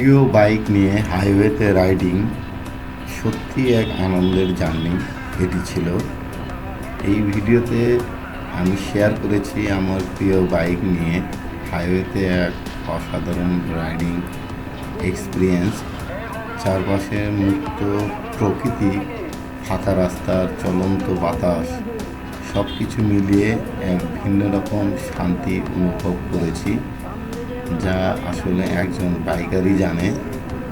প্রিয় বাইক নিয়ে হাইওয়েতে রাইডিং সত্যি এক আনন্দের জার্নি এটি ছিল এই ভিডিওতে আমি শেয়ার করেছি আমার প্রিয় বাইক নিয়ে হাইওয়েতে এক অসাধারণ রাইডিং এক্সপিরিয়েন্স। চারপাশে মুক্ত প্রকৃতি, ফাঁকা রাস্তার চলন্ত বাতাস সব কিছু মিলিয়ে এক ভিন্ন রকম শান্তি অনুভব করেছি। যা আসলে একজন বাইকারই জানে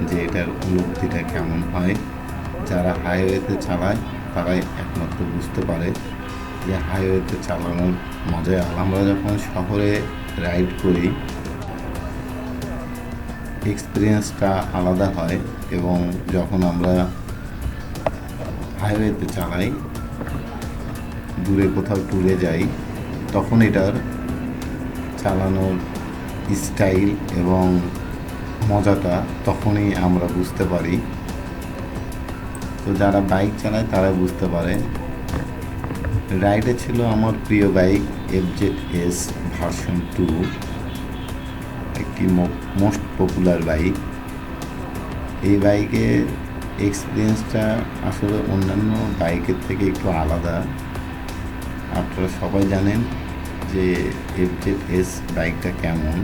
যে এটার অনুভূতিটা কেমন হয়। যারা হাইওয়েতে চালায়, তারাই একমাত্র বুঝতে পারে যে হাইওয়েতে চালানোর মজা আমরা যখন শহরে রাইড করি এক্সপিরিয়েন্সটা আলাদা হয় এবং যখন আমরা হাইওয়েতে চালাই, দূরে কোথাও ট্যুরে যাই, তখন এটার চালানোর স্টাইল এবং মজাটা তখনই আমরা বুঝতে পারি। তো যারা বাইক চালায় তারা বুঝতে পারে। রাইডে ছিল আমার প্রিয় bike FZ S version two একটি মোস্ট পপুলার বাইক এই বাইকে এক্সপিরিয়েন্সটা আসলে অন্যান্য বাইকের থেকে একটু আলাদা। আপনারা সবাই জানেন যে এফজেড এস বাইকটা কেমন।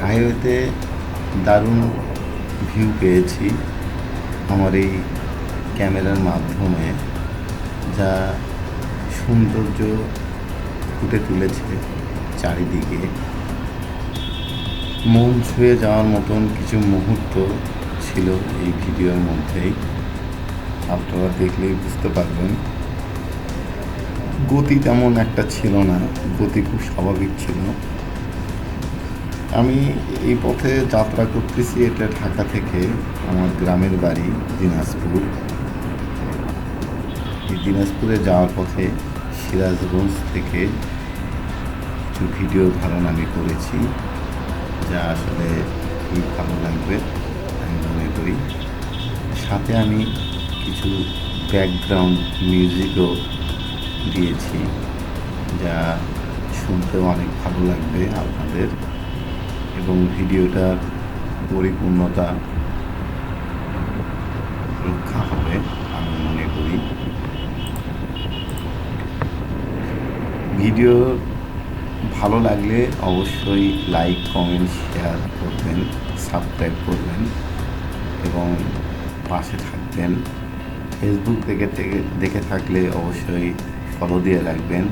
হাইওয়েতে দারুণ ভিউ পেয়েছি আমার এই ক্যামেরার মাধ্যমে, যা সৌন্দর্য ফুটে তুলেছে চারিদিকে। মন ছুঁয়ে যাওয়ার মতন কিছু মুহূর্ত ছিল এই ভিডিওর মধ্যেই। আপনারা দেখলেই বুঝতে পারবেন গতি তেমন একটা ছিল না, গতি খুব স্বাভাবিক ছিল। আমি এই পথে যাত্রা করতেছি, এটা ঢাকা থেকে আমার গ্রামের বাড়ি, দিনাজপুর। এই দিনাজপুরে যাওয়ার পথে সিরাজগঞ্জ থেকে কিছু ভিডিও ধারণ আমি করেছি, যা আসলে খুবই ভালো লাগবে, আমি মনে করি। সাথে আমি কিছু ব্যাকগ্রাউন্ড মিউজিকও দিয়েছি, যা শুনতেও অনেক ভালো লাগবে আপনাদের এবং ভিডিওটার পরিপূর্ণতা রক্ষা হবে আমি মনে করি। ভিডিও ভালো লাগলে অবশ্যই লাইক, কমেন্ট, শেয়ার করবেন, সাবস্ক্রাইব করবেন এবং পাশে থাকবেন। ফেসবুক থেকে দেখে থাকলে অবশ্যই ফলো দিয়ে রাখবেন।